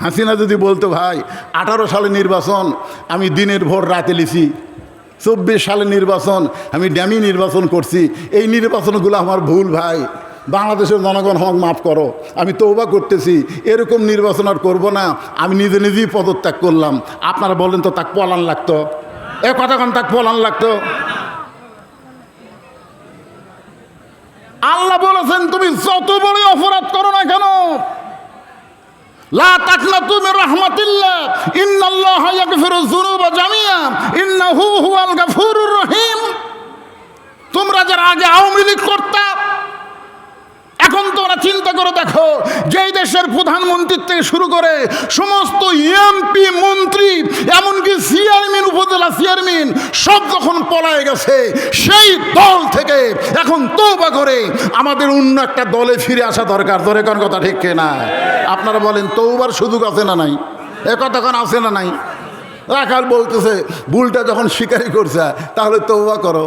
হাসিনা যদি বলতো, ভাই, আঠারো সালে নির্বাচন, আমি দিনের ভোর রাতে লিছি চব্বিশ সালে নির্বাচন, আমি ড্যামি নির্বাচন করছি। এই নির্বাচনগুলো আমার ভুল, ভাই। বাংলাদেশের জনগণ আমাকে মাফ করো। আমি তৌবা করতেছি। এরকম নির্বাচন আর করব না। আমি নিজে নিজেই পদত্যাগ করলাম। আপনারা বলেন তো, তাক পলান লাগতো? এ কতক্ষণ তাক পলান লাগতো? আল্লাহ বলেছেন, তুমি যত বড় অপরাধ করো না কেন লা তাকনাতু মির রাহমাতিল্লাহ। ইন্নাল্লাহ ইয়াগফিরুয যুনুবা জামিয়া। ইন্নাহু হুয়াল গাফুরুর রহিম। তোমরা যারা আগে আওয়ামী লীগ করতাম চিন্তা করে দেখো, যেই দেশের প্রধানমন্ত্রীর থেকে শুরু করে সমস্ত এমপি মন্ত্রী, এমনকি চেয়ারম্যান উপজেলা চেয়ারম্যান সব যখন পলায় গেছে, সেই দল থেকে এখন তৌবা করে আমাদের অন্য একটা দলে ফিরে আসা দরকার। ধরে কোন কথা ঠিক না আপনারা বলেন তৌবার সুযোগ আছে না নাই? এ কতক্ষণ আছে না নাই? রাখাল বলতেছে, ভুলটা যখন স্বীকারই করছে, তাহলে তৌবা করো।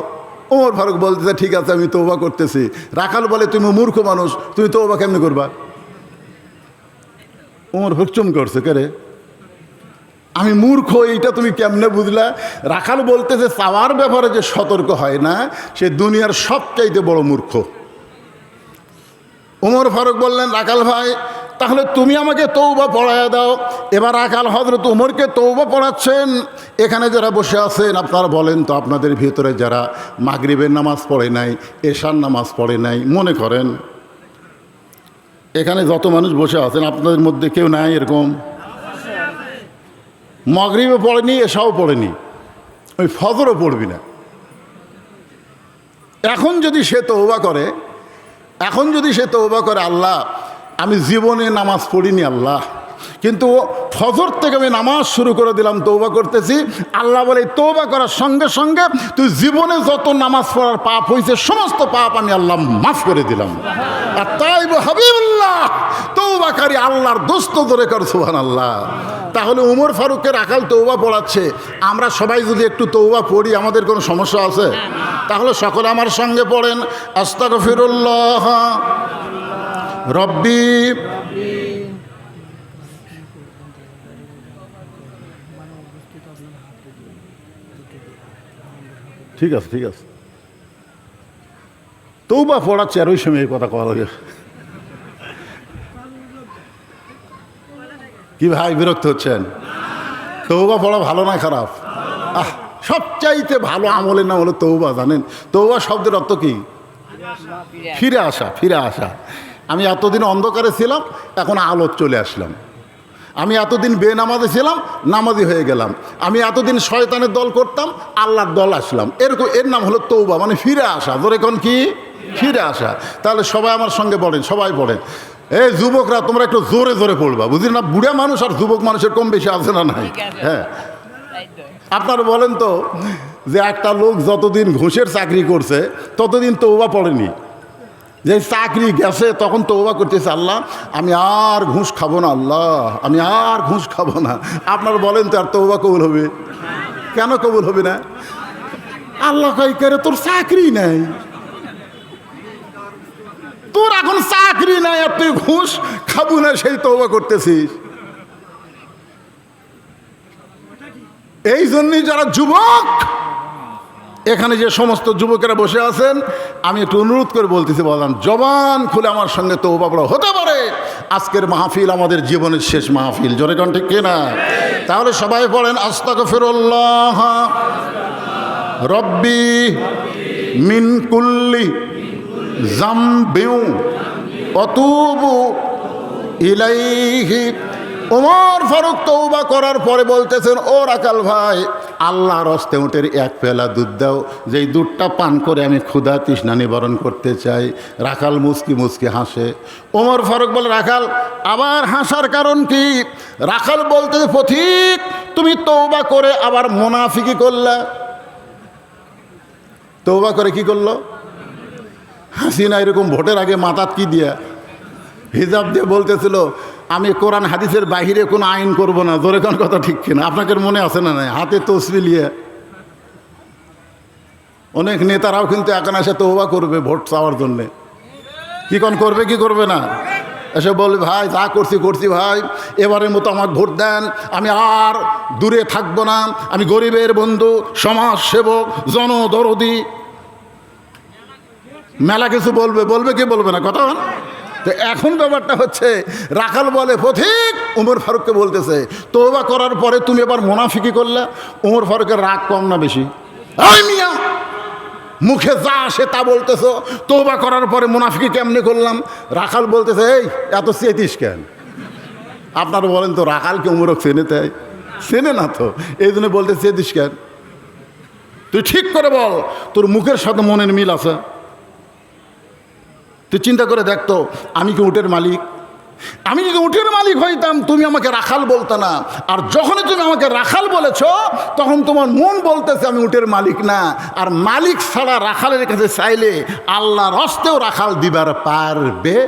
ওমর ফারুক বলতেছে, ঠিক আছে, আমি তৌবা করতেছি। রাখাল বলে, তুমি মূর্খ মানুষ, তুমি তৌবা কেমনি করবা? ওমর ফারুক চুম করছে কেরে আমি মূর্খ, এইটা তুমি কেমনে বুঝলা? রাখাল বলতেছে, চাওয়ার ব্যাপারে যে সতর্ক হয় না, সে দুনিয়ার সবচাইতে বড় মূর্খ। ওমর ফারুক বললেন, রাখাল ভাই তাহলে তুমি আমাকে তৌবা পড়ায় দাও। এবার আকাল হজরত উমরকে তৌবা পড়াচ্ছেন। এখানে যারা বসে আছেন, আপনারা বলেন তো আপনাদের ভিতরে যারা মাগরিবের নামাজ পড়ে নাই, এশার নামাজ পড়ে নাই, মনে করেন? এখানে যত মানুষ বসে আছেন, আপনাদের মধ্যে কেউ নাই এরকম? মগরিবে পড়েনি এসাও পড়েনি। ওই ফজরও পড়বি না। এখন যদি সে তৌবা করে, এখন যদি সে তৌবা করে আল্লাহ আমি জীবনে নামাজ পড়িনি, আল্লাহ। কিন্তু ফজর থেকে আমি নামাজ শুরু করে দিলাম তৌবা করতেছি। আল্লাহ বলে তৌবা করার সঙ্গে সঙ্গে তুই জীবনে যত নামাজ পড়ার পাপ হয়েছে সমস্ত পাপ আমি আল্লাহ মাফ করে দিলাম। আর তাই হাবিবুল্লাহ তৌবাকারী আল্লাহর দোস্ত ধরে কর সুহান আল্লাহ তাহলে উমর ফারুকের আকাল তৌবা পড়াচ্ছে। আমরা সবাই যদি একটু তৌবা পড়ি, আমাদের কোনো সমস্যা আছে? তাহলে সকলে আমার সঙ্গে পড়েন। আস্তাক ফিরুল্লাহ রব্বি। ঠিক আছে ঠিক আছে। তৌবা পড়াচ্ছে আর ওই সময় কথা কওয়া লাগে। কি ভাই বিরক্ত হচ্ছেন? তৌবা পড়া ভালো না খারাপ? আহ, সবচাইতে ভালো আমলের নাম হলো তৌবা, জানেন? তৌবা শব্দের অর্থ কি? ফিরে আসা ফিরে আসা। আমি এতদিন অন্ধকারে ছিলাম এখন আলো চলে আসলাম। আমি এতদিন বেনামাজে ছিলাম নামাজি হয়ে গেলাম। আমি এতদিন শয়তানের দল করতাম আল্লাহর দল আসলাম। এরকম এর নাম হলো তৌবা মানে ফিরে আসা। ধরে কোন কি? ফিরে আসা। তাহলে সবাই আমার সঙ্গে পড়েন সবাই পড়েন এই যুবকরা তোমরা একটু জোরে জোরে পড়বা বুঝলি না বুড়া মানুষ আর যুবক মানুষের কম বেশি আছে না নাই? হ্যাঁ। আপনারা বলেন তো যে একটা লোক যতদিন ঘুষের চাকরি করছে ততদিন তৌবা পড়েনি। যে চাকরি গেছে, তখন তৌবা করতেছে, আল্লাহ, আমি আর ঘুষ খাব না, আল্লাহ, আমি আর ঘুষ খাব না। আপনার বলেন তো, আর তৌবা কবুল হবে? কেন কবুল হবে না? আল্লাহ কই করে, তোর চাকরি নাই। তোর এখন চাকরি নাই, আর তুই ঘুষ খাব না, সেই তৌবা করতেছিস। এই জন্যই যারা যুবক এখানে যে সমস্ত যুবকেরা বসে আছেন, আমি একটু অনুরোধ করে বলতেছি, বললাম, জবান খুলে আমার সঙ্গে তো বাবড়া হতে পারে, আজকের মাহফিল আমাদের জীবনের শেষ মাহফিল। কন ঠিক না তাহলে সবাই বলেন আস্তাক ফিরল্লাহ রব্বি মিন কুল্লি জাম্বিউ অতুবু ইলাইহি। ওমর ফারুক তৌবা করার পরে বলতেছেন, ও রাকাল ভাই আল্লাহর হস্তে উঠের এক পেলা দুধ দাও। যেই দুধটা পান করে আমি ক্ষুধা তৃষ্ণা নিবারণ করতে চাই। রাখাল মুসকি মুসকি হাসে। ওমর ফারুক বলে, রাখাল, আবার হাসার কারণ কি? রাখাল বলতে পথিক তুমি তৌবা করে আবার মোনাফিকি করলা। তৌবা করে কি করল? হাসিনা এরকম ভোটের আগে মাথাত কি দিয়া হিজাব দিয়ে বলতেছিল আমি কোরআন হাদিসের বাহিরে কোনো আইন করব না। জোরে কোন কথা ঠিক কিনা? আপনাদের মনে আছে না নাই? হাতে তসবি লিয়ে। অনেক নেতারাও কিন্তু এখন এসে তৌবা করবে ভোট চাওয়ার জন্যে। কি কোন করবে, কি করবে না? এসে বলবে, ভাই, যা করছি করছি ভাই। এবারের মতো আমাকে ভোট দেন। আমি আর দূরে থাকব না। আমি গরিবের বন্ধু সমাজ সেবক জনদরদি। মেলা কিছু বলবে। বলবে কি বলবে না? কথা? তো এখন ব্যাপারটা হচ্ছে, রাখাল বলে পথিক উমর ফারুককে বলতেছে তোবা করার পরে তুমি এবার মোনাফিকি করলে? উমর ফারুকের রাগ কম না বেশি? মিয়া, মুখে যা আসে তা বলতেছ তোবা করার পরে মুনাফিকি কেমনি করলাম? রাখাল বলতেছে, এই, এত চেতিস কেন? আপনারা বলেন তো, রাখালকে উমরক চেনে তাই? চেনে না তো, এই জন্য বলতে চেতিস কেন? তুই ঠিক করে বল, তোর মুখের সাথে মনের মিল আছে? তুই চিন্তা করে দেখতো আমি কি উটের মালিক? আমি যদি উটের মালিক হইতাম, তুমি আমাকে রাখাল বলতো না। আর যখনই তুমি আমাকে রাখাল বলেছ, তখন তোমার মন বলতেছে আমি উটের মালিক না। আর মালিক ছাড়া রাখালের কাছে চাইলে আল্লাহর হস্তেও রাখাল দিবার পারবে?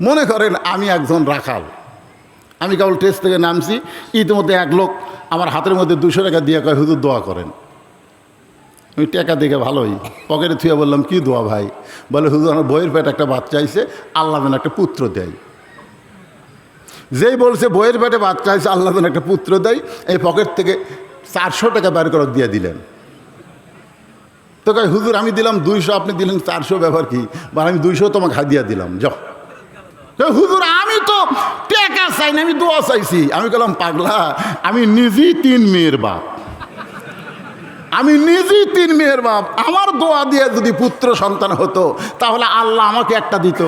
মনে করেন আমি একজন রাখাল। আমি কেবল টেস্ট থেকে নামছি, ইতিমধ্যে এক লোক আমার হাতের মধ্যে দুশো টাকা দিয়ে কয়, হুজুর, দোয়া করেন। ওই টাকা দেখে ভালোই। পকেটে থুয়ে বললাম, কি দোয়া ভাই? বলে, হুজুর, আমার বইয়ের পেট একটা বাচ্চা আইছে, আল্লাহ যেন একটা পুত্র দেয়। যেই বলছে, বইয়ের পেটে বাচ্চা আইছে, আল্লাহ যেন একটা পুত্র দেয়, এই পকেট থেকে চারশো টাকা বের করে দিয়ে দিলেন। তো কয়, হুজুর, আমি দিলাম দুইশো, আপনি দিলেন চারশো ব্যবহার কি? বা আমি দুইশো তোমাকে হাদিয়া দিলাম, যাও। হুজুর, আমি তো টাকা চাই না, আমি দোয়া চাইছি। আমি বললাম পাগলা, আমি নিজেই তিন মেয়ের বাপ। আমি নিজেই তিন মেয়ের বাপ আমার দোয়া দিয়ে যদি পুত্র সন্তান হতো, তাহলে আল্লাহ আমাকে একটা দিত।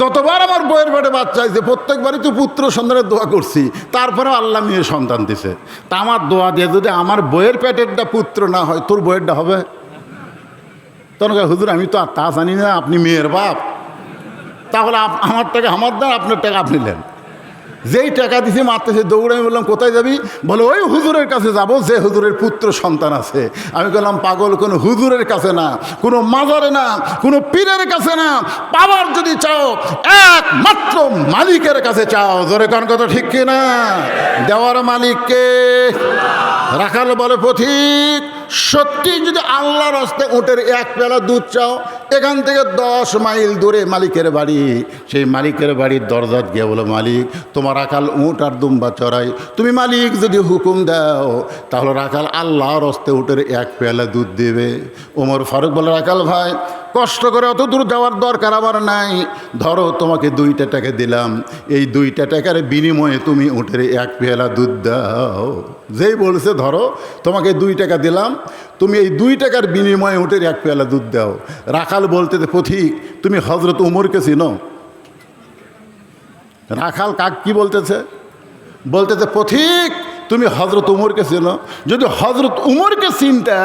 যতবার আমার বইয়ের পেটে বাচ্চা হয়েছে, প্রত্যেকবারই তো পুত্র সন্তানের দোয়া করছি তারপরে আল্লাহ মেয়ে সন্তান দিছে। তা আমার দোয়া দিয়ে যদি আমার বইয়ের পেটেরটা পুত্র না হয়, তোর বইয়েরটা হবে? তখন হুজুর, আমি তো আর তা জানি না, আপনি মেয়ের বাপ। তাহলে আমার টাকা, আমার দ্বারা আপনার টাকা আপনি নেন। যেই টাকা দিছি মারতেছে, দৌড়ে আমি বললাম, কোথায় যাবি? বলে, ওই হুজুরের কাছে যাব, যে হুজুরের পুত্র সন্তান আছে। আমি বললাম, পাগল, কোনো হুজুরের কাছে না, কোনো মাজারে না, কোনো পীরের কাছে না। পাওয়ার যদি চাও, একমাত্র মালিকের কাছে চাও। জোরে কান কথা ঠিক কি না? দেওয়ার মালিককে রাখাল বলে, পথিক, সত্যি যদি আল্লাহর হস্তে উটের এক পেলা দুধ চাও এখান থেকে দশ মাইল দূরে মালিকের বাড়ি। সেই মালিকের বাড়ির দরজাত গিয়ে বলো মালিক, তোমার আকাল উঁট আর দুম্বা চড়াই। তুমি মালিক যদি হুকুম দাও, তাহলে রাখাল আল্লাহর হস্তে উঠের এক পেয়ালা দুধ দেবে। ওমর ফারুক বলে রাখাল ভাই কষ্ট করে অত দূর যাওয়ার দরকার আবার নাই। ধরো তোমাকে দুইটা টাকা দিলাম, এই দুইটা টাকার বিনিময়ে তুমি উঠে এক পেয়ালা দুধ দাও। যেই বলছে ধরো, তোমাকে দুই টাকা দিলাম, তুমি এই দুই টাকার বিনিময়ে উঠে এক পেয়ালা দুধ দাও। রাখাল বলতে পথিক, তুমি হজরত উমরকে চিনো? রাখাল কাক কি বলতেছে? বলতেছে, পথিক তুমি হজরত উমরকে চেনো? যদি হজরত উমরকে চিনতে,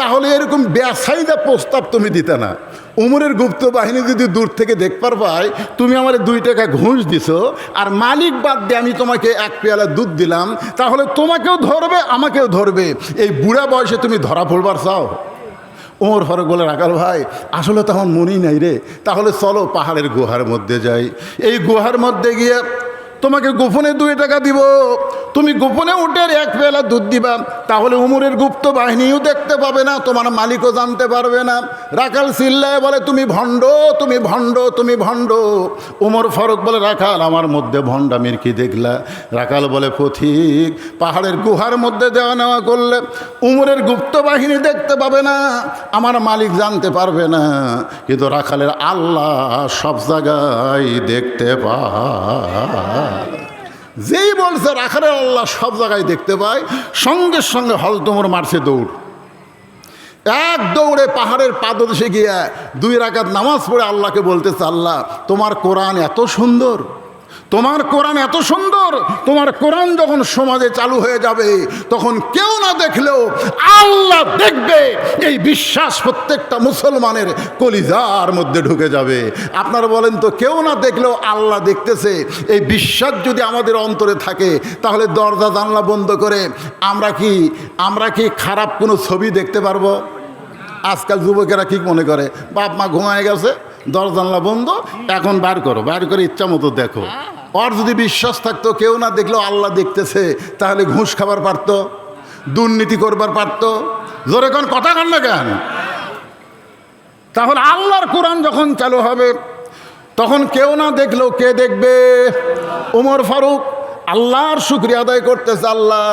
তাহলে এরকম ব্যবসায়ীদা প্রস্তাব তুমি দিতে না। উমরের গুপ্ত বাহিনী যদি দূর থেকে দেখবার পাই তুমি আমার দুই টাকা ঘুষ দিছো, আর মালিক বাদ দিয়ে আমি তোমাকে এক পেয়ালা দুধ দিলাম, তাহলে তোমাকেও ধরবে, আমাকেও ধরবে। এই বুড়া বয়সে তুমি ধরা পড়বার চাও? ওমর ফারুক বলে রাখাল ভাই, আসলে তখন মনেই নাই রে। তাহলে চলো পাহাড়ের গুহার মধ্যে যাই। এই গুহার মধ্যে গিয়ে তোমাকে গোপনে দুই টাকা দিব। তুমি গোপনে উঠে এক পেলা দুধ দিবা, তাহলে উমরের গুপ্ত বাহিনীও দেখতে পাবে না, তোমার মালিকও জানতে পারবে না। রাখাল সিল্লায় বলে, তুমি ভণ্ড তুমি ভণ্ড তুমি ভণ্ড। উমর ফরক বলে, রাখাল, আমার মধ্যে ভণ্ডামির কি দেখলা? রাখাল বলে পথিক পাহাড়ের গুহার মধ্যে দেওয়া নেওয়া করলে উমরের গুপ্ত বাহিনী দেখতে পাবে না, আমার মালিক জানতে পারবে না। কিন্তু রাখালের আল্লাহ সব জায়গায় দেখতে পায় যেই বলছে রাখারে আল্লাহ সব জায়গায় দেখতে পায়, সঙ্গে সঙ্গে হলতমর মারছে দৌড়। এক দৌড়ে পাহাড়ের পাদদেশে গিয়ে, দুই রাকাত নামাজ পড়ে আল্লাহকে বলতেছে, আল্লাহ, তোমার কোরআন এত সুন্দর। তোমার কোরআন এত সুন্দর, তোমার কোরআন যখন সমাজে চালু হয়ে যাবে, তখন কেউ না দেখলেও আল্লাহ দেখবে, এই বিশ্বাস প্রত্যেকটা মুসলমানের কলিজার মধ্যে ঢুকে যাবে। আপনারা বলেন তো, কেউ না দেখলেও আল্লাহ দেখতেছে, এই বিশ্বাস যদি আমাদের অন্তরে থাকে, তাহলে দরজা জানলা বন্ধ করে আমরা কি আমরা কি খারাপ কোনো ছবি দেখতে পারব? আজকাল যুবকেরা কি মনে করে, বাপ মা ঘুমায় গেছে, দরজা জানলা বন্ধ, এখন বার করো বার করে ইচ্ছা মতো দেখো। ওর যদি বিশ্বাস থাকতো, কেউ না দেখলেও আল্লাহ দেখতেছে, তাহলে ঘুষ খাবার পারতো, দুর্নীতি করবার পারতো। জোরে কোন কথা কন না কেন? তাহলে আল্লাহর কোরআন যখন চালু হবে, তখন কেউ না দেখলেও কে দেখবে? ওমর ফারুক আল্লাহর শুক্রিয়া আদায় করতেছে, আল্লাহ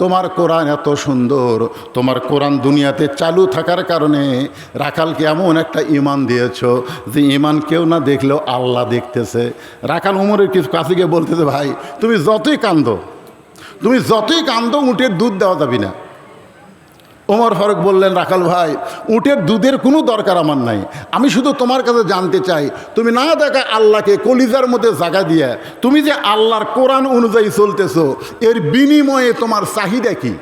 তোমার কোরআন এত সুন্দর, তোমার কোরআন দুনিয়াতে চালু থাকার কারণে রাখালকে এমন একটা ইমান দিয়েছ যে ইমান কেউ না দেখলেও আল্লাহ দেখতেছে। রাখাল উমরের কিছু কাছে গিয়ে বলতেছে, ভাই, তুমি যতই কান্দো, তুমি যতই কান্দো, উঁটের দুধ দেওয়া যাবি না। ওমর ফারুক বললেন, রাখাল ভাই, উটের দুধের কোনো দরকার আমার নাই। আমি শুধু তোমার কাছে জানতে চাই, তুমি না দেখা আল্লাহকে কলিজার মধ্যে জাগা দিয়ে, তুমি যে আল্লাহর কোরআন অনুযায়ী চলতেছো, এর বিনিময়ে তোমার চাহিদা কি?